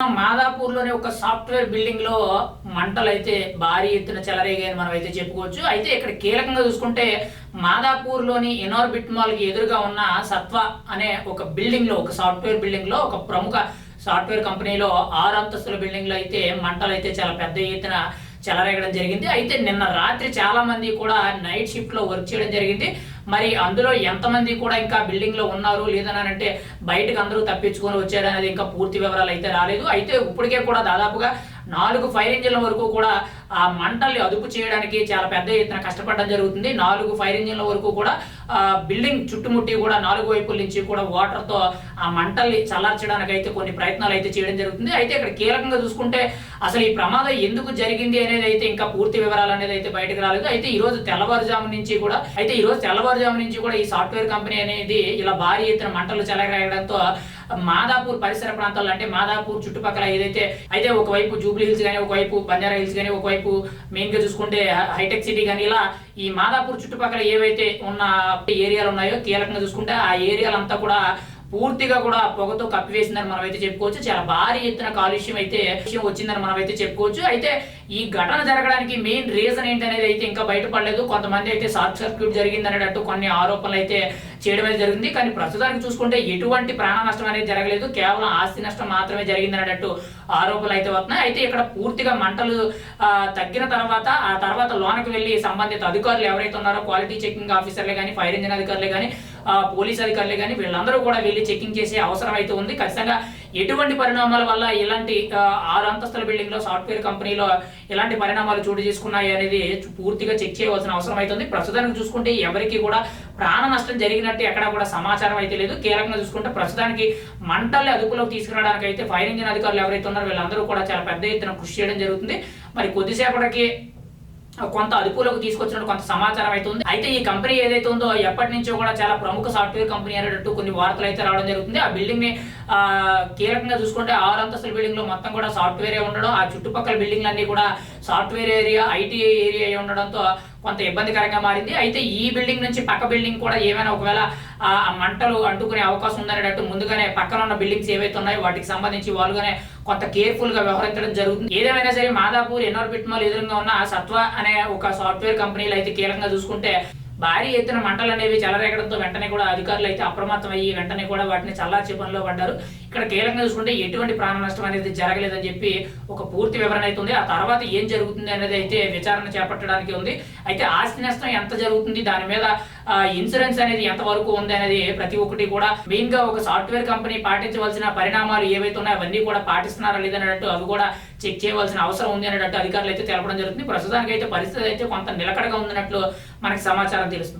మాదాపూర్లోనే ఒక సాఫ్ట్వేర్ బిల్డింగ్లో మంటలు అయితే భారీ ఎత్తున చెలరేగాయని మనం అయితే చెప్పుకోవచ్చు. అయితే ఇక్కడ కీలకంగా చూసుకుంటే మాదాపూర్లోని ఎనార్బిట్ మాల్కి ఎదురుగా ఉన్న సత్వ అనే ఒక బిల్డింగ్లో ఒక సాఫ్ట్వేర్ బిల్డింగ్లో ఒక ప్రముఖ సాఫ్ట్వేర్ కంపెనీలో ఆరు అంతస్తుల బిల్డింగ్లో అయితే మంటలు అయితే చాలా పెద్ద ఎత్తున చెలరేగడం జరిగింది. అయితే నిన్న రాత్రి చాలా మంది కూడా నైట్ షిఫ్ట్లో వర్క్ చేయడం జరిగింది. మరి అందులో ఎంతమంది కూడా ఇంకా బిల్డింగ్లో ఉన్నారు? లేదని అంటే బయటకు అందరూ తప్పించుకొని వచ్చారు అనేది ఇంకా పూర్తి వివరాలు అయితే రాలేదు. అయితే ఇప్పటికే కూడా దాదాపుగా నాలుగు ఫైర్ ఇంజిన్ల వరకు కూడా ఆ మంటల్ని అదుపు చేయడానికి చాలా పెద్ద ఎత్తున కష్టపడడం జరుగుతుంది. నాలుగు ఫైర్ ఇంజిన్ల వరకు కూడా ఆ బిల్డింగ్ చుట్టుముట్టి కూడా నాలుగు వైపుల నుంచి కూడా వాటర్తో ఆ మంటల్ని చల్లార్చడానికి అయితే కొన్ని ప్రయత్నాలు అయితే చేయడం జరుగుతుంది. అయితే ఇక్కడ కీలకంగా చూసుకుంటే అసలు ఈ ప్రమాదం ఎందుకు జరిగింది అనేది అయితే ఇంకా పూర్తి వివరాలు అనేది అయితే బయటకు రాలేదు. అయితే ఈ రోజు తెల్లవారుజాము నుంచి కూడా అయితే ఈ రోజు తెల్లవారుజాము నుంచి కూడా ఈ సాఫ్ట్వేర్ కంపెనీ అనేది ఇలా భారీ ఎత్తున మంటలు చెలగరాయడంతో మాదాపూర్ పరిసర ప్రాంతాల్లో అంటే మాదాపూర్ చుట్టుపక్కల ఏదైతే అయితే ఒకవైపు జూబ్లీ హిల్స్ కానీ ఒకవైపు బంజారా హిల్స్ కానీ ఒకవైపు మెయిన్గా చూసుకుంటే హైటెక్ సిటీ కానీ ఇలా ఈ మాదాపూర్ చుట్టుపక్కల ఏవైతే ఉన్న ఏరియాలు ఉన్నాయో కీలకంగా చూసుకుంటే ఆ ఏరియాలంతా కూడా పూర్తిగా కూడా పొగతో కప్పివేసిందని మనం అయితే చెప్పుకోవచ్చు. చాలా భారీ ఎత్తున కాలుష్యం అయితే విషయం వచ్చిందని మనం అయితే చెప్పుకోవచ్చు. అయితే ఈ ఘటన జరగడానికి మెయిన్ రీజన్ ఏంటి అనేది అయితే ఇంకా బయటపడలేదు. కొంతమంది అయితే షార్ట్ సర్క్యూట్ జరిగింది అనేటట్టు కొన్ని ఆరోపణలు అయితే చేయడం అయితే జరిగింది. కానీ ప్రస్తుతానికి చూసుకుంటే ఎటువంటి ప్రాణ నష్టం అనేది జరగలేదు. కేవలం ఆస్తి నష్టం మాత్రమే జరిగింది అనేటట్టు ఆరోపణలు అయితే వస్తున్నాయి. అయితే ఇక్కడ పూర్తిగా మంటలు తగ్గిన తర్వాత ఆ తర్వాత లోనకి వెళ్ళి సంబంధిత అధికారులు ఎవరైతే ఉన్నారో క్వాలిటీ చెకింగ్ ఆఫీసర్లే కానీ ఫైర్ ఇంజిన్ అధికారులే కానీ పోలీస్ అధికారులు కానీ వీళ్ళందరూ కూడా వెళ్ళి చెకింగ్ చేసే అవసరం అయితే ఉంది. ఖచ్చితంగా ఎటువంటి పరిణామాల వల్ల ఇలాంటి ఆరు అంతస్తుల బిల్డింగ్లో సాఫ్ట్వేర్ కంపెనీలో ఎలాంటి పరిణామాలు చోటు చేసుకున్నాయి అనేది పూర్తిగా చెక్ చేయవలసిన అవసరం అయితే ఉంది. ప్రస్తుతానికి చూసుకుంటే ఎవరికి కూడా ప్రాణ నష్టం జరిగినట్టు ఎక్కడ కూడా సమాచారం అయితే లేదు. కీలకంగా చూసుకుంటే ప్రస్తుతానికి మంటల్ని అదుపులోకి తీసుకురావడానికి అయితే ఫైర్ ఇంజిన్ అధికారులు ఎవరైతే ఉన్నారో వీళ్ళందరూ కూడా చాలా పెద్ద ఎత్తున కృషి చేయడం జరుగుతుంది. మరి కొద్దిసేపటికి కొంత అదుపులోకి తీసుకొచ్చినట్టు కొంత సమాచారం అయితే ఉంది. అయితే ఈ కంపెనీ ఏదైతే ఉందో ఎప్పటి నుంచో కూడా చాలా ప్రముఖ సాఫ్ట్వేర్ కంపెనీ అనేటట్టు కొన్ని వార్తలు అయితే రావడం జరుగుతుంది. ఆ బిల్డింగ్ని కీలకంగా చూసుకుంటే ఆరు అంతస్తుల బిల్డింగ్లో మొత్తం కూడా సాఫ్ట్వేరే ఉండడం ఆ చుట్టుపక్కల బిల్డింగ్లు అన్ని కూడా సాఫ్ట్వేర్ ఏరియా ఐటీ ఏరియా అయి ఉండడంతో కొంత ఇబ్బందికరంగా మారింది. అయితే ఈ బిల్డింగ్ నుంచి పక్క బిల్డింగ్ కూడా ఏమైనా ఒకవేళ ఆ మంటలు అంటుకునే అవకాశం ఉందనేటట్టు ముందుగానే పక్కన ఉన్న బిల్డింగ్స్ ఏవైతే ఉన్నాయో వాటికి సంబంధించి వాళ్ళుగానే కొంత కేర్ఫుల్గా వ్యవహరించడం జరుగుతుంది. ఏదేమైనా సరే మాదాపూర్ ఎన్నోర్బిట్ మాల్ ఎదురుగా ఉన్న సత్వ అనే ఒక సాఫ్ట్వేర్ కంపెనీలు అయితే కీలకంగా చూసుకుంటే భారీ ఎత్తున మంటలు అనేవి చెలరేగడంతో వెంటనే కూడా అధికారులు అయితే అప్రమత్తం అయ్యి వెంటనే కూడా వాటిని చల్లార్చే పనిలో పడ్డారు. ఇక్కడ కీలకంగా చూసుకుంటే ఎటువంటి ప్రాణ నష్టం అనేది జరగలేదని చెప్పి ఒక పూర్తి వివరణ అయితే ఉంది. ఆ తర్వాత ఏం జరుగుతుంది అనేది అయితే విచారణ చేపట్టడానికి ఉంది. అయితే ఆస్తి నష్టం ఎంత జరుగుతుంది దాని మీద ఇన్సూరెన్స్ అనేది ఎంత వరకు ఉంది అనేది ప్రతి ఒక్కటి కూడా మెయిన్గా ఒక సాఫ్ట్వేర్ కంపెనీ పాటించవలసిన పరిణామాలు ఏవైతే ఉన్నాయో అవన్నీ కూడా పాటిస్తున్నారా లేదన్నట్టు అవి కూడా చెక్ చేయవలసిన అవసరం ఉంది అనేటట్టు అధికారులు అయితే తెలపడం జరుగుతుంది. ప్రస్తుతానికి అయితే పరిస్థితి అయితే కొంత నిలకడగా ఉందన్నట్లు మనకి సమాచారం dels